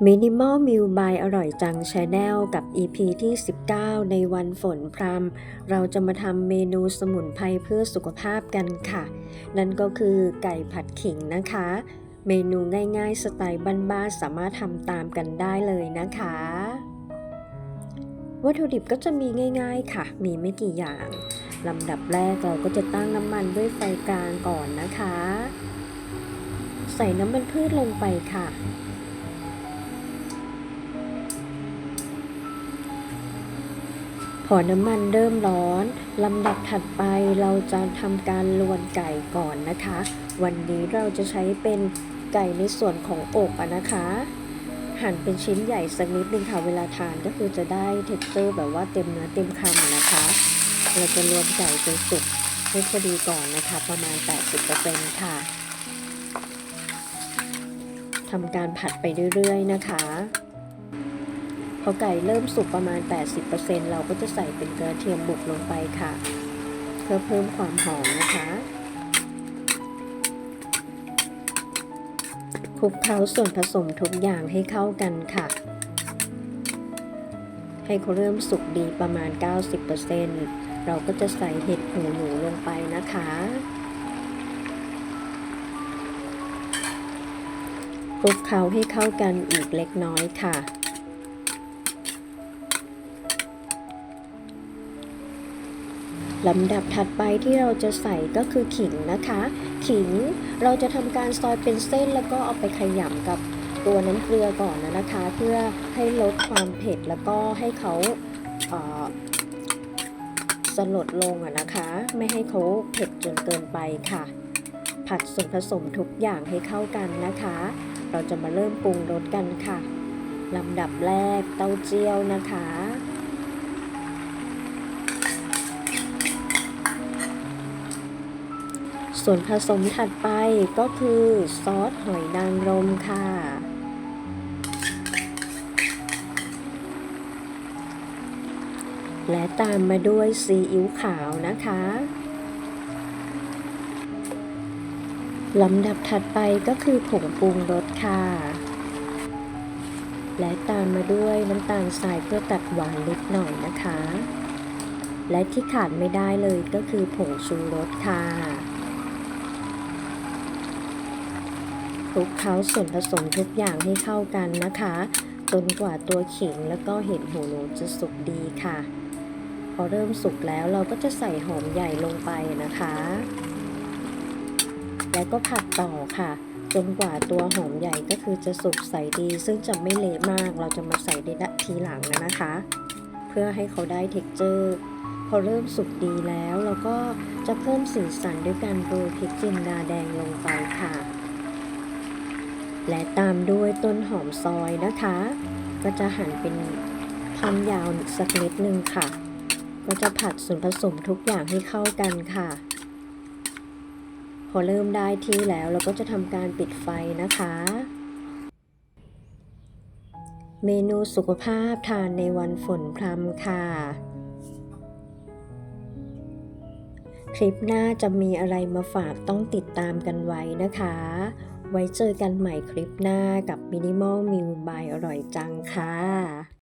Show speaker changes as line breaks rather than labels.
Minimal Meal by อร่อยจัง Channel กับ EP ที่ 19 ในวันฝนพรำเราจะมาทำเมนูสมุนไพรเพื่อสุขภาพกันค่ะ นั่นก็คือไก่ผัดขิงนะคะ เมนูง่ายๆ สไตล์บ้านๆสามารถทำตามกันได้เลยนะคะ วัตถุดิบก็จะมีง่ายๆค่ะ มีไม่กี่อย่างลำดับแรกเราก็จะตั้งน้ำมันด้วยไฟกลางก่อนนะคะ ใส่น้ำมันพืชลงไปค่ะ อน้ำมันเริ่มร้อนลำดับถัดไปเราจะทำการลวนไก่ก่อนนะคะ วันนี้เราจะใช้เป็นไก่ในส่วนของอกอะนะคะ หั่นเป็นชิ้นใหญ่สักนิดนึงค่ะเวลาทานก็คือจะได้เท็กเจอร์แบบว่าเต็มเนื้อเต็มคำนะคะ เราจะรวนไก่จนสุกให้พอดีก่อนนะคะ ประมาณ 80%ค่ะทำการผัดไปเรื่อยๆนะคะ พอไก่เริ่มสุกประมาณ 80%เราก็จะใส่เป็นกระเทียมบุกลงไปค่ะ เพื่อเพิ่มความหอมนะคะคลุกเคล้าส่วนผสมทุกอย่างให้เข้ากันค่ะ ให้เขาเริ่มสุกดีประมาณ 90%เราก็จะใส่เห็ดหูหนูลงไปนะคะคลุกเคล้าให้เข้ากันอีกเล็กน้อยค่ะ ลำดับถัดไปที่เราจะใส่ก็คือขิงนะคะ ขิงเราจะทำการซอยเป็นเส้นแล้วก็เอาไปขยำกับตัวน้ำเกลือก่อนนะคะ เพื่อให้ลดความเผ็ดแล้วก็ให้เขาเสลดลงนะคะ ไม่ให้เขาเผ็ดจนเกินไปค่ะ ผัดส่วนผสมทุกอย่างให้เข้ากันนะคะ เราจะมาเริ่มปรุงรสกันค่ะลำดับแรกเต้าเจี้ยวนะคะ ส่วนผสมถัดไปก็คือซอสหอยนางรมค่ะ และตามมาด้วยซีอิ๊วขาวนะคะลำดับถัดไปก็คือผงปรุงรสค่ะ และตามมาด้วยน้ำตาลทรายเพื่อตัดหวานเล็กหน่อยนะคะ และที่ขาดไม่ได้เลยก็คือผงชูรสค่ะ คลุกเคล้าส่วนผสมทุกอย่างให้เข้ากันนะคะ จนกว่าตัวขิงแล้วก็เห็ดหูหนูจะสุกดีค่ะ พอเริ่มสุกแล้วเราก็จะใส่หอมใหญ่ลงไปนะคะ แล้วก็ผัดต่อค่ะ จนกว่าตัวหอมใหญ่ก็คือจะสุกใสดี ซึ่งจะไม่เละมากเราจะมาใส่ในทีหลังนะคะ เพื่อให้เขาได้เท็กเจอร์พอเริ่มสุกดีแล้วเราก็จะเพิ่มสีสันด้วยการโรยพริกจินดาแดงลงไปค่ะ และตามด้วยต้นหอมซอยนะคะ ก็จะหั่นเป็นท่อนยาวสักนิดนึงค่ะ ก็จะผัดส่วนผสมทุกอย่างให้เข้ากันค่ะ พอเริ่มได้ที่แล้วเราก็จะทำการปิดไฟนะคะ เมนูสุขภาพทานในวันฝนพรำค่ะคลิปหน้าจะมีอะไรมาฝากต้องติดตามกันไว้นะคะ ไว้เจอกันใหม่คลิปหน้ากับ Minimal Meal by อร่อยจังค่ะ